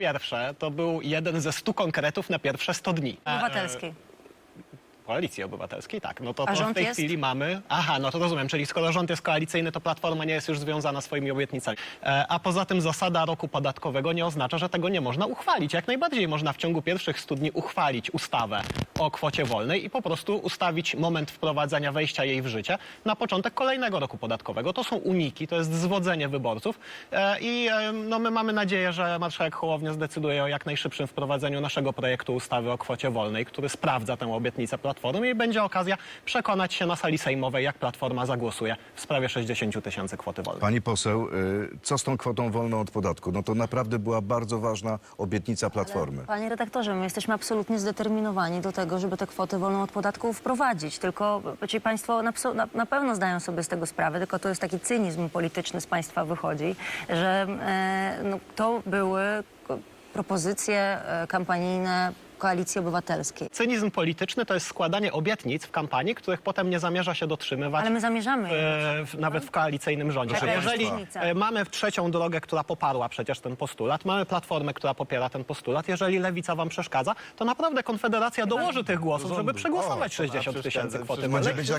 Pierwsze to był jeden ze stu konkretów na pierwsze 100 dni. Obywatelskiej. Koalicji Obywatelskiej, tak. No to, A to w rząd tej jest? chwili mamy. Aha, no to rozumiem, czyli skoro rząd jest koalicyjny, to platforma nie jest już związana swoimi obietnicami. E, a poza tym zasada roku podatkowego nie oznacza, że tego nie można uchwalić. Jak najbardziej można w ciągu pierwszych 100 dni uchwalić ustawę o kwocie wolnej i po prostu ustawić moment wprowadzenia, wejścia jej w życie na początek kolejnego roku podatkowego. To są uniki, to jest zwodzenie wyborców e, i e, no, my mamy nadzieję, że marszałek Hołownia zdecyduje o jak najszybszym wprowadzeniu naszego projektu ustawy o kwocie wolnej, który sprawdza tę obietnicę Platformy i będzie okazja przekonać się na sali sejmowej, jak Platforma zagłosuje w sprawie 60 tysięcy kwoty wolnej. Pani poseł, y, co z tą kwotą wolną od podatku? No to naprawdę była bardzo ważna obietnica Platformy. Panie redaktorze, my jesteśmy absolutnie zdeterminowani do tego, żeby tę kwotę wolną od podatku wprowadzić. Tylko ci państwo na, pso- na, na pewno zdają sobie z tego sprawę, tylko to jest taki cynizm polityczny z państwa wychodzi, że e, no, to były propozycje e, kampanijne Koalicji Obywatelskiej. Cynizm polityczny to jest składanie obietnic w kampanii, których potem nie zamierza się dotrzymywać. Ale my zamierzamy. e, w, nawet w koalicyjnym rządzie. Proszę Jeżeli e, mamy trzecią drogę, która poparła przecież ten postulat, mamy platformę, która popiera ten postulat, jeżeli lewica wam przeszkadza, to naprawdę Konfederacja dołoży tych głosów, żeby przegłosować O, 60 tysięcy kwoty być